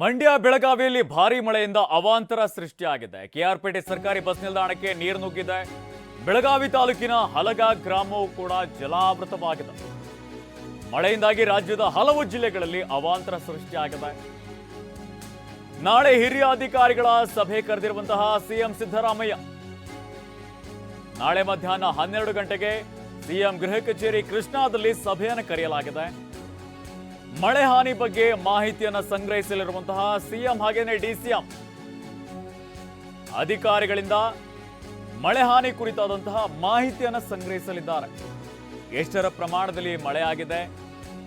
ಮಂಡ್ಯ ಬೆಳಗಾವಿಯಲ್ಲಿ ಭಾರಿ ಮಳೆಯಿಂದ ಅವಾಂತರ ಸೃಷ್ಟಿಯಾಗಿದೆ. ಕೆಆರ್ಪೇಟೆ ಸರ್ಕಾರಿ ಬಸ್ ನಿಲ್ದಾಣಕ್ಕೆ ನೀರು ನುಗ್ಗಿದೆ. ಬೆಳಗಾವಿ ತಾಲೂಕಿನ ಹಲಗ ಗ್ರಾಮವು ಕೂಡ ಜಲಾವೃತವಾಗಿದೆ. ಮಳೆಯಿಂದಾಗಿ ರಾಜ್ಯದ ಹಲವು ಜಿಲ್ಲೆಗಳಲ್ಲಿ ಅವಾಂತರ ಸೃಷ್ಟಿಯಾಗಿದೆ. ನಾಳೆ ಹಿರಿಯ ಅಧಿಕಾರಿಗಳ ಸಭೆ ಕರೆದಿರುವಂತಹ ಸಿಎಂ ಸಿದ್ದರಾಮಯ್ಯ. ನಾಳೆ ಮಧ್ಯಾಹ್ನ ಹನ್ನೆರಡು ಗಂಟೆಗೆ ಸಿಎಂ ಗೃಹ ಕಚೇರಿ ಕೃಷ್ಣಾದಲ್ಲಿ ಸಭೆಯನ್ನು ಕರೆಯಲಾಗಿದೆ. ಮಳೆ ಹಾನಿ ಬಗ್ಗೆ ಮಾಹಿತಿಯನ್ನು ಸಂಗ್ರಹಿಸಲಿರುವಂತಹ ಸಿಎಂ ಹಾಗೇನೆ ಡಿಸಿಎಂ. ಅಧಿಕಾರಿಗಳಿಂದ ಮಳೆ ಹಾನಿ ಕುರಿತಾದಂತಹ ಮಾಹಿತಿಯನ್ನು ಸಂಗ್ರಹಿಸಲಿದ್ದಾರೆ. ಎಷ್ಟರ ಪ್ರಮಾಣದಲ್ಲಿ ಮಳೆ ಆಗಿದೆ,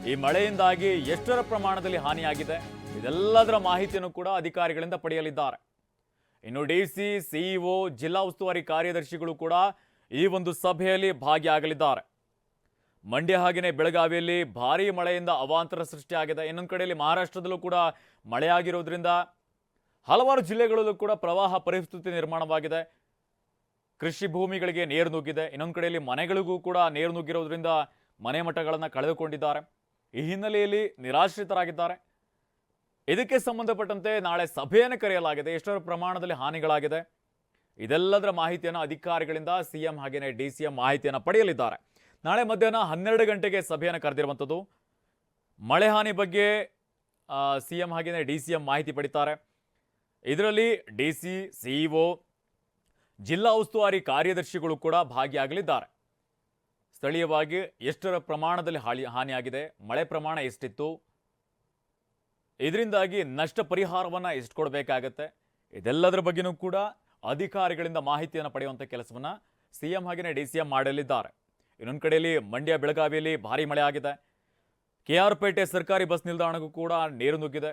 ಈ ಮಳೆಯಿಂದಾಗಿ ಎಷ್ಟರ ಪ್ರಮಾಣದಲ್ಲಿ ಹಾನಿಯಾಗಿದೆ ಇದೆಲ್ಲದರ ಮಾಹಿತಿಯನ್ನು ಕೂಡ ಅಧಿಕಾರಿಗಳಿಂದ ಪಡೆಯಲಿದ್ದಾರೆ. ಇನ್ನು ಡಿಸಿ, ಸಿಇಒ, ಜಿಲ್ಲಾ ಉಸ್ತುವಾರಿ ಕಾರ್ಯದರ್ಶಿಗಳು ಕೂಡ ಈ ಒಂದು ಸಭೆಯಲ್ಲಿ ಭಾಗಿಯಾಗಲಿದ್ದಾರೆ. ಮಂಡ್ಯ ಹಾಗೆಯೇ ಬೆಳಗಾವಿಯಲ್ಲಿ ಭಾರೀ ಮಳೆಯಿಂದ ಅವಾಂತರ ಸೃಷ್ಟಿಯಾಗಿದೆ. ಇನ್ನೊಂದು ಕಡೆಯಲ್ಲಿ ಮಹಾರಾಷ್ಟ್ರದಲ್ಲೂ ಕೂಡ ಮಳೆಯಾಗಿರೋದ್ರಿಂದ ಹಲವಾರು ಜಿಲ್ಲೆಗಳಲ್ಲೂ ಕೂಡ ಪ್ರವಾಹ ಪರಿಸ್ಥಿತಿ ನಿರ್ಮಾಣವಾಗಿದೆ. ಕೃಷಿ ಭೂಮಿಗಳಿಗೆ ನೀರು ನುಗ್ಗಿದೆ. ಇನ್ನೊಂದು ಕಡೆಯಲ್ಲಿ ಮನೆಗಳಿಗೂ ಕೂಡ ನೀರು ನುಗ್ಗಿರೋದ್ರಿಂದ ಮನೆ ಮಠಗಳನ್ನು ಕಳೆದುಕೊಂಡಿದ್ದಾರೆ. ಈ ಹಿನ್ನೆಲೆಯಲ್ಲಿ ನಿರಾಶ್ರಿತರಾಗಿದ್ದಾರೆ. ಇದಕ್ಕೆ ಸಂಬಂಧಪಟ್ಟಂತೆ ನಾಳೆ ಸಭೆಯನ್ನು ಕರೆಯಲಾಗಿದೆ. ಎಷ್ಟರ ಪ್ರಮಾಣದಲ್ಲಿ ಹಾನಿಗಳಾಗಿದೆ ಇದೆಲ್ಲದರ ಮಾಹಿತಿಯನ್ನು ಅಧಿಕಾರಿಗಳಿಂದ ಸಿಎಂ ಹಾಗೆಯೇ ಡಿ ಸಿ ಎಂ ಮಾಹಿತಿಯನ್ನು ಪಡೆಯಲಿದ್ದಾರೆ. ನಾಳೆ ಮಧ್ಯಾಹ್ನ ಹನ್ನೆರಡು ಗಂಟೆಗೆ ಸಭೆಯನ್ನು ಕರೆದಿರುವಂಥದ್ದು. ಮಳೆ ಹಾನಿ ಬಗ್ಗೆ ಸಿ ಎಂ ಹಾಗೆಯೇ ಡಿ ಸಿ ಎಂ ಮಾಹಿತಿ ಪಡಿತಾರೆ. ಇದರಲ್ಲಿ ಡಿ ಸಿ ಸಿಇಒ ಜಿಲ್ಲಾ ಉಸ್ತುವಾರಿ ಕಾರ್ಯದರ್ಶಿಗಳು ಕೂಡ ಭಾಗಿಯಾಗಲಿದ್ದಾರೆ. ಸ್ಥಳೀಯವಾಗಿ ಎಷ್ಟರ ಪ್ರಮಾಣದಲ್ಲಿ ಹಾಳಿ ಹಾನಿಯಾಗಿದೆ, ಮಳೆ ಪ್ರಮಾಣ ಎಷ್ಟಿತ್ತು, ಇದರಿಂದಾಗಿ ನಷ್ಟ ಪರಿಹಾರವನ್ನು ಎಷ್ಟು ಕೊಡಬೇಕಾಗತ್ತೆ, ಇದೆಲ್ಲದರ ಬಗ್ಗೆನೂ ಕೂಡ ಅಧಿಕಾರಿಗಳಿಂದ ಮಾಹಿತಿಯನ್ನು ಪಡೆಯುವಂಥ ಕೆಲಸವನ್ನು ಸಿ ಎಂ ಹಾಗೆಯೇ ಡಿ ಸಿ ಎಂ ಮಾಡಲಿದ್ದಾರೆ. ಇನ್ನೊಂದು ಕಡೆಯಲ್ಲಿ ಮಂಡ್ಯ ಬೆಳಗಾವಿಯಲ್ಲಿ ಭಾರಿ ಮಳೆ ಆಗಿದೆ. ಕೆ ಆರ್ ಪೇಟೆ ಸರ್ಕಾರಿ ಬಸ್ ನಿಲ್ದಾಣಕ್ಕೂ ಕೂಡ ನೀರು ನುಗ್ಗಿದೆ.